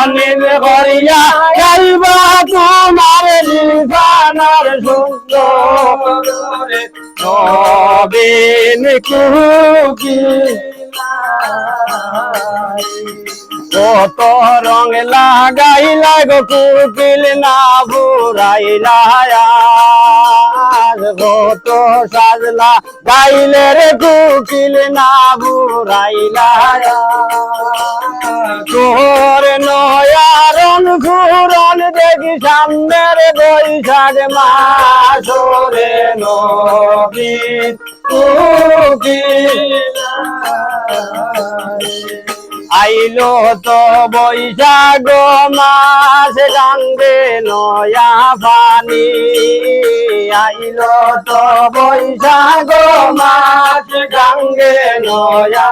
অনিল করিয়া গাইবা তোমার কুকি কত রং লাগাইলা গো কুকিল না বুড়াইলা কত সাজলা গাইলে রে কুকিল না বুড়াইলা তোর সামনের বৈশাখ মাসরে নবীন আইলো তো বৈশাখ মাস গাঙ্গে নয়া পানি আইলো তো বৈশাখ মাস গাঙ্গে নয়া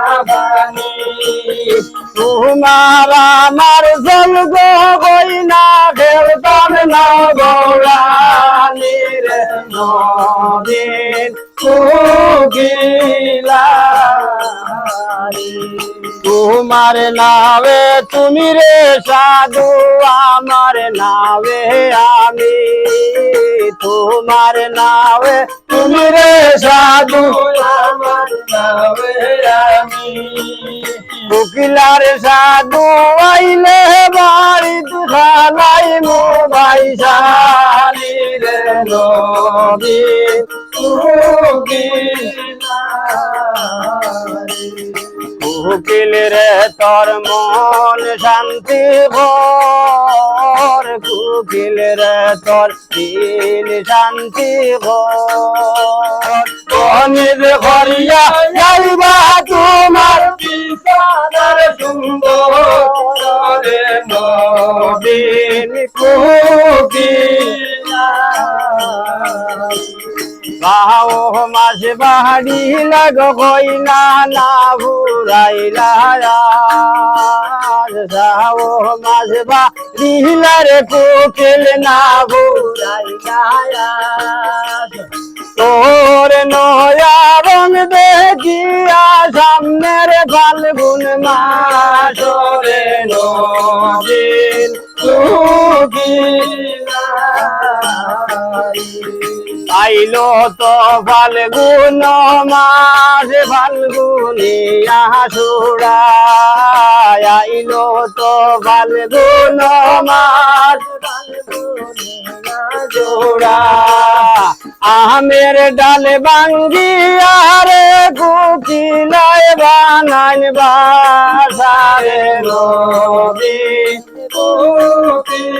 তোমার আমার জল গই না খেলতাম না গৌরানি রে নদীন কুকিলা তোমার নামে, তুমি রে সাধু, আমার নামে আমি। তোমার নামে, তুমি রে সাধু, আমার সাধু আইলে বাড়ি দুখালাই মোবাই সারি রে উকিল রে, তোর মন শান্তি ভর। কুকিল রে, তোর দিল শান্তি ভর। অনিল করিয়া যাইবা তোমার বিছানার সুন্দর। নবীন কুকিলা। বাহো মাস বাহারি লাগ কইনা না ভুরাইলা সাহো মাস বাহারি রে কোকিল না ভুরাইলা তোর নয়া রং দেখিয়া সামনের ফাল্গুন মাসরে নবীন কুকিলা আইলো তো ফাল্গুন মাস, ফাল্গুনি আসুরা আইলো তো ফাল্গুন মাস জোড়া আমের ডালে বাঙ্গিয়া রে কুকিলায় বানান বাসারে নবী। কুকিলা